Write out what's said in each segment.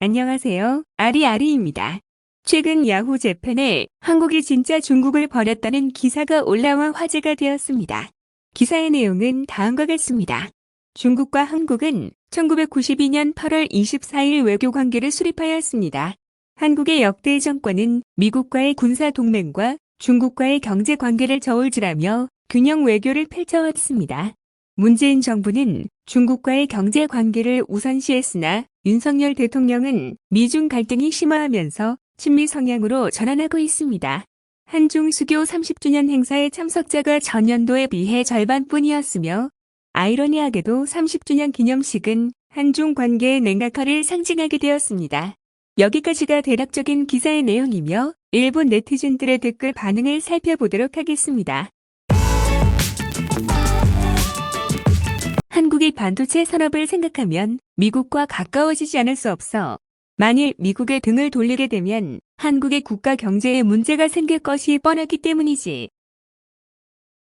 안녕하세요. 아리아리입니다. 최근 야후 재팬에 한국이 진짜 중국을 버렸다는 기사가 올라와 화제가 되었습니다. 기사의 내용은 다음과 같습니다. 중국과 한국은 1992년 8월 24일 외교 관계를 수립하였습니다. 한국의 역대 정권은 미국과의 군사 동맹과 중국과의 경제 관계를 저울질하며 균형 외교를 펼쳐왔습니다. 문재인 정부는 중국과의 경제 관계를 우선시했으나 윤석열 대통령은 미중 갈등이 심화하면서 친미 성향으로 전환하고 있습니다. 한중 수교 30주년 행사의 참석자가 전년도에 비해 절반뿐이었으며 아이러니하게도 30주년 기념식은 한중 관계의 냉각화를 상징하게 되었습니다. 여기까지가 대략적인 기사의 내용이며 일본 네티즌들의 댓글 반응을 살펴보도록 하겠습니다. 한국이 반도체 산업을 생각하면 미국과 가까워지지 않을 수 없어 만일 미국의 등을 돌리게 되면 한국의 국가 경제에 문제가 생길 것이 뻔하기 때문이지.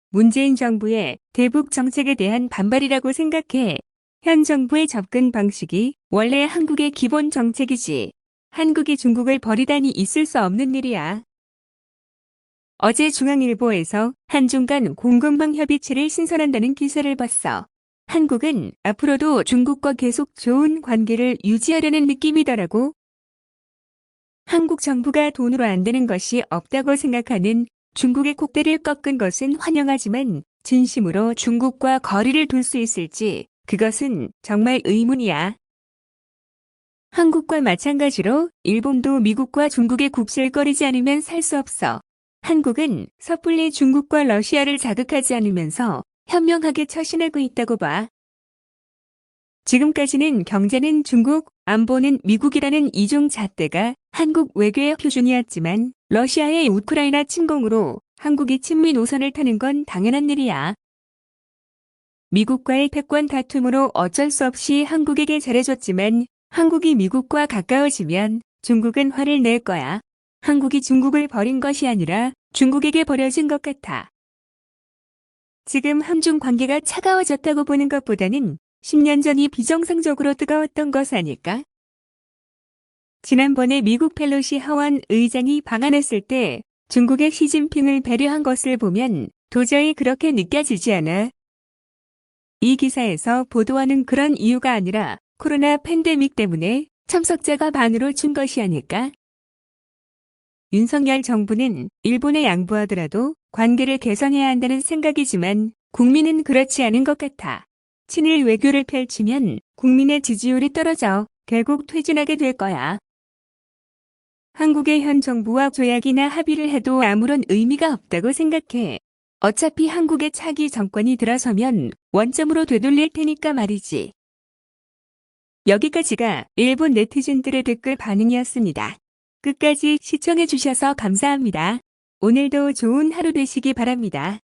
문재인 정부의 대북 정책에 대한 반발이라고 생각해 현 정부의 접근 방식이 원래 한국의 기본 정책이지. 한국이 중국을 버리다니 있을 수 없는 일이야. 어제 중앙일보에서 한중 간 공급망 협의체를 신설한다는 기사를 봤어. 한국은 앞으로도 중국과 계속 좋은 관계를 유지하려는 느낌이더라고. 한국 정부가 돈으로 안 되는 것이 없다고 생각하는 중국의 콧대를 꺾은 것은 환영하지만 진심으로 중국과 거리를 둘 수 있을지 그것은 정말 의문이야. 한국과 마찬가지로 일본도 미국과 중국의 국세를 꺼리지 않으면 살 수 없어. 한국은 섣불리 중국과 러시아를 자극하지 않으면서 현명하게 처신하고 있다고 봐. 지금까지는 경제는 중국, 안보는 미국이라는 이중 잣대가 한국 외교의 표준이었지만 러시아의 우크라이나 침공으로 한국이 친미 노선을 타는 건 당연한 일이야. 미국과의 패권 다툼으로 어쩔 수 없이 한국에게 잘해줬지만 한국이 미국과 가까워지면 중국은 화를 낼 거야. 한국이 중국을 버린 것이 아니라 중국에게 버려진 것 같아. 지금 한중 관계가 차가워졌다고 보는 것보다는 10년 전이 비정상적으로 뜨거웠던 것 아닐까? 지난번에 미국 펠로시 하원 의장이 방한했을 때 중국의 시진핑을 배려한 것을 보면 도저히 그렇게 느껴지지 않아. 이 기사에서 보도하는 그런 이유가 아니라 코로나 팬데믹 때문에 참석자가 반으로 준 것이 아닐까? 윤석열 정부는 일본에 양보하더라도 관계를 개선해야 한다는 생각이지만 국민은 그렇지 않은 것 같아. 친일 외교를 펼치면 국민의 지지율이 떨어져 결국 퇴진하게 될 거야. 한국의 현 정부와 조약이나 합의를 해도 아무런 의미가 없다고 생각해. 어차피 한국의 차기 정권이 들어서면 원점으로 되돌릴 테니까 말이지. 여기까지가 일본 네티즌들의 댓글 반응이었습니다. 끝까지 시청해주셔서 감사합니다. 오늘도 좋은 하루 되시기 바랍니다.